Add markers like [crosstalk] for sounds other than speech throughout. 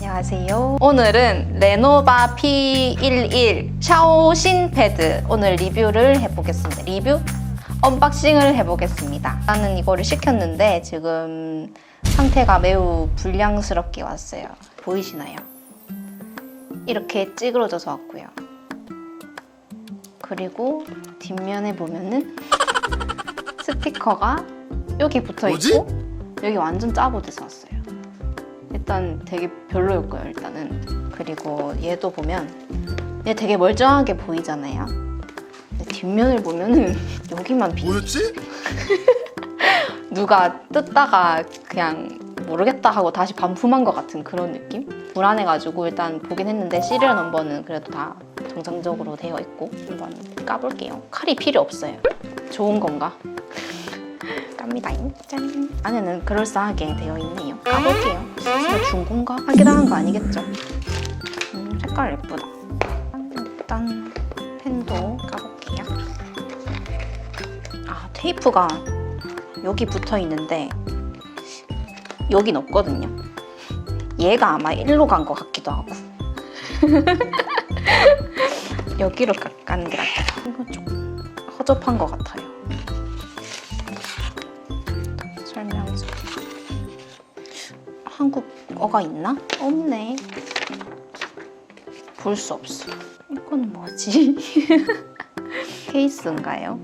안녕하세요. 오늘은 레노바 P11 샤오신 패드 오늘 리뷰를 해보겠습니다. 리뷰? 언박싱을 해보겠습니다. 나는 이거를 시켰는데 지금 상태가 매우 불량스럽게 왔어요. 보이시나요? 이렇게 찌그러져서 왔고요. 그리고 뒷면에 보면은 스티커가 여기 붙어? 있고 여기 완전 짜고 돼서 왔어요. 일단 되게 별로였고요. 일단은 그리고 얘도 보면 얘 되게 멀쩡하게 보이잖아요. 뒷면을 보면은 [laughs] 여기만 비 뭐였지? [laughs] 누가 뜯다가 그냥 모르겠다 하고 다시 반품한 것 같은 그런 느낌? 불안해가지고 일단 보긴 했는데 시리얼 넘버는 그래도 다 정상적으로 되어 있고 한번 까볼게요. 칼이 필요 없어요. 좋은 건가? 깝니다. 짠. 안에는 그럴싸하게 되어 있네요. 까볼게요. 진짜 중고인가? 사기당한 거 아니겠죠? 음, 색깔 예쁘다. 일단 펜도 까볼게요. 아 테이프가 여기 붙어 있는데 여긴 없거든요. 얘가 아마 일로 간 것 같기도 하고 [laughs] 여기로 가- 가는 게 낫다. 이거 좀 허접한 것 같아요. 한국어가 있나? 없네. 볼 수 없어. 이건 뭐지? [laughs] 케이스인가요?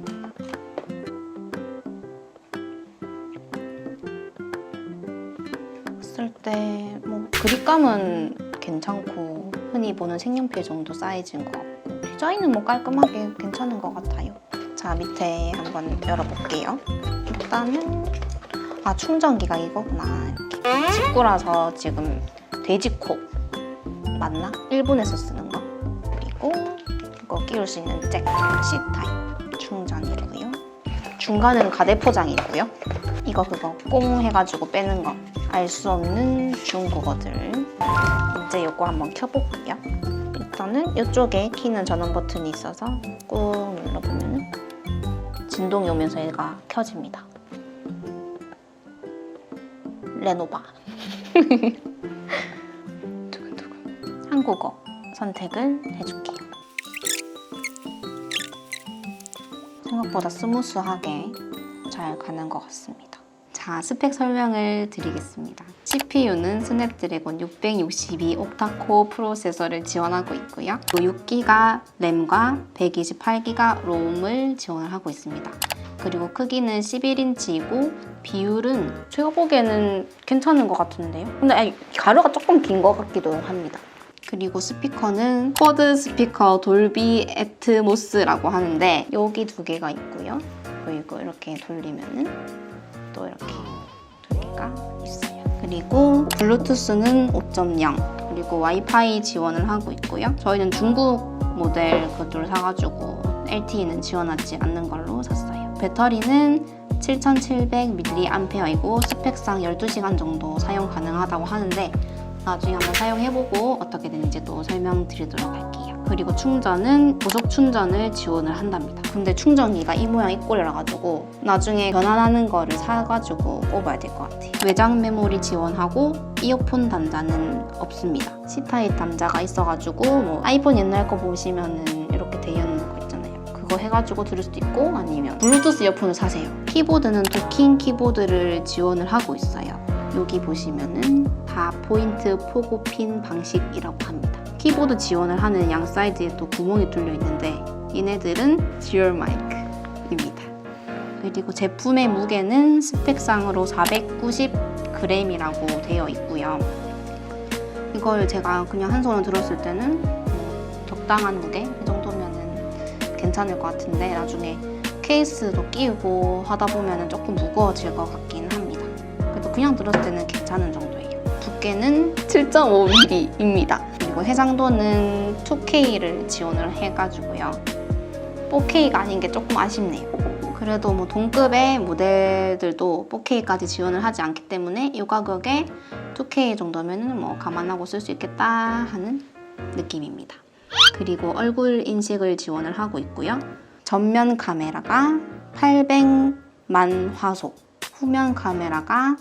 쓸때뭐 그립감은 괜찮고 흔히 보는 색연필 정도 사이즈인 것 같고 디자인은 뭐 깔끔하게 괜찮은 것 같아요. 자 밑에 한번 열어볼게요. 일단은 아 충전기가 이거구나 이렇게 직구라서 지금 돼지코 맞나? 일본에서 쓰는 거 그리고 이거 끼울 수 있는 잭 C 타입 충전이고요. 중간은 가대 포장이고요. 이거 그거 꽁 해가지고 빼는 거. 알 수 없는 중국어들. 이제 요거 한번 켜볼게요. 일단은 이쪽에 키는 전원 버튼이 있어서 꾹 눌러보면 진동이 오면서 얘가 켜집니다. 레노바. [laughs] 두근두근. 한국어 선택을 해줄게요. 생각보다 스무스하게 잘 가는 것 같습니다. 자, 스펙 설명을 드리겠습니다. CPU는 스냅드래곤 662 옥타코어 프로세서를 지원하고 있고요. 6기가 램과 128기가 롬을 지원을 하고 있습니다. 그리고 크기는 11인치이고 비율은 제가 보기에는 괜찮은 것 같은데요. 근데 가루가 조금 긴 것 같기도 합니다. 그리고 스피커는 쿼드 스피커 돌비 애트모스라고 하는데 여기 두 개가 있고요. 그리고 이렇게 돌리면은 또 이렇게 두 개가 있어요. 그리고 블루투스는 5.0 그리고 와이파이 지원을 하고 있고요. 저희는 중국 모델 그쪽을 사가지고 LTE는 지원하지 않는 걸로 샀어요. 배터리는 7700mAh이고 스펙상 12시간 정도 사용 가능하다고 하는데 나중에 한번 사용해보고 어떻게 되는지 또 설명드리도록 할게요. 그리고 충전은 고속 충전을 지원을 한답니다. 근데 충전기가 이 모양 이 꼴이라 가지고 나중에 변환하는 거를 사가지고 꼽아야 될 것 같아요. 외장 메모리 지원하고 이어폰 단자는 없습니다. C타입 단자가 있어가지고 뭐 아이폰 옛날 거 보시면은 이렇게 되어 거 해가지고 들을 수도 있고 아니면 블루투스 이어폰을 사세요. 키보드는 도킹 키보드를 지원을 하고 있어요. 여기 보시면은 다 포인트 포고핀 방식이라고 합니다. 키보드 지원을 하는 양 사이드에 또 구멍이 뚫려 있는데 얘네들은 듀얼 마이크입니다. 그리고 제품의 무게는 스펙상으로 490g이라고 되어 있고요. 이걸 제가 그냥 한 손으로 들었을 때는 뭐 적당한 무게 괜찮을 것 같은데 나중에 케이스도 끼우고 하다 보면은 조금 무거워질 것 같긴 합니다. 그래도 그냥 들었을 때는 괜찮은 정도예요. 두께는 7.5mm입니다. 그리고 해상도는 2K를 지원을 해가지고요. 4K가 아닌 게 조금 아쉽네요. 그래도 뭐 동급의 모델들도 4K까지 지원을 하지 않기 때문에 이 가격에 2K 정도면은 뭐 감안하고 쓸 수 있겠다 하는 느낌입니다. 그리고 얼굴 인식을 지원을 하고 있고요. 전면 카메라가 800만 화소, 후면 카메라가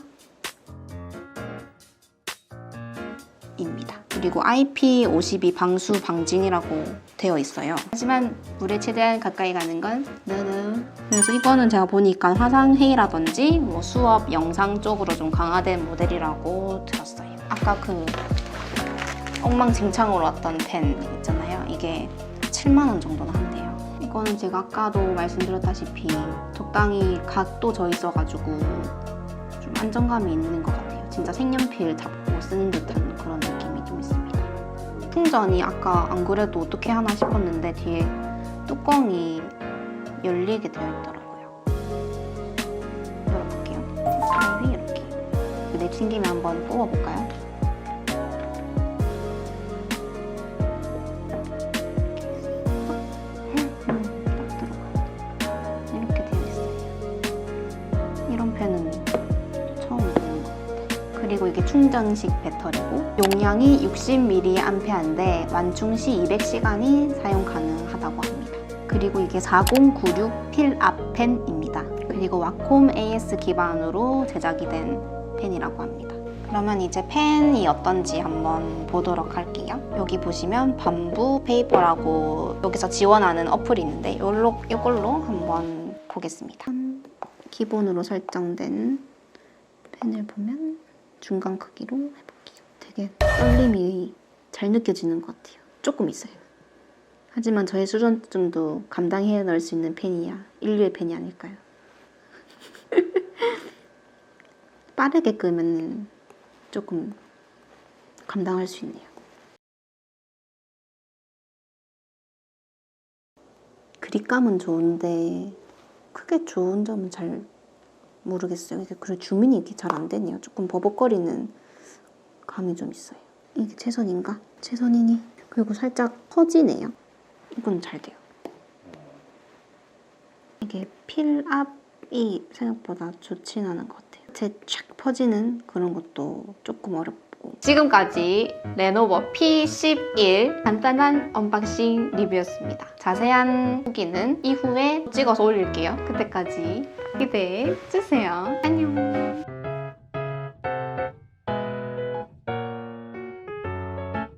입니다. 그리고 IP52 방수 방진이라고 되어 있어요. 하지만 물에 최대한 가까이 가는 건 너는 그래서 이거는 제가 보니까 화상회의라든지 뭐 수업 영상 쪽으로 좀 강화된 모델이라고 들었어요. 아까 그 엉망진창으로 왔던 펜 있잖아요. 이게 7만 원 정도는 한대요. 이거는 제가 아까도 말씀드렸다시피 적당히 각도 져 있어가지고 좀 안정감이 있는 것 같아요. 진짜 색연필 잡고 쓰는 듯한 그런 느낌이 좀 있습니다. 충전이 아까 안 그래도 어떻게 하나 싶었는데 뒤에 뚜껑이 열리게 되어 있더라고요. 열어볼게요. 이렇게. 내친 김에 한번 뽑아볼까요? 그리고 이게 충전식 배터리고 용량이 60mAh인데 완충 시 200시간이 사용 가능하다고 합니다. 그리고 이게 4096 필압 펜입니다. 그리고 와콤 AS 기반으로 제작이 된 펜이라고 합니다. 그러면 이제 펜이 어떤지 한번 보도록 할게요. 여기 보시면 밤부 페이퍼라고 여기서 지원하는 어플이 있는데 이걸로, 이걸로 한번 보겠습니다. 기본으로 설정된 펜을 보면 중간 크기로 해볼게요. 되게 떨림이 잘 느껴지는 것 같아요. 조금 있어요. 하지만 저의 수전증도 감당해 넣을 수 있는 펜이야 인류의 펜이 아닐까요? [laughs] 빠르게 끄면 조금 감당할 수 있네요. 그립감은 좋은데 크게 좋은 점은 잘 모르겠어요. 그래 주민이 이게 잘 안 되네요. 조금 버벅거리는 감이 좀 있어요. 이게 최선인가? 최선이니? 그리고 살짝 퍼지네요. 이건 잘 돼요. 이게 필압이 생각보다 좋진 않은 것 같아요. 제착 퍼지는 그런 것도 조금 어렵고. 지금까지 레노버 P11 간단한 언박싱 리뷰였습니다. 자세한 후기는 이후에 찍어서 올릴게요. 그때까지 기대해 주세요. 안녕.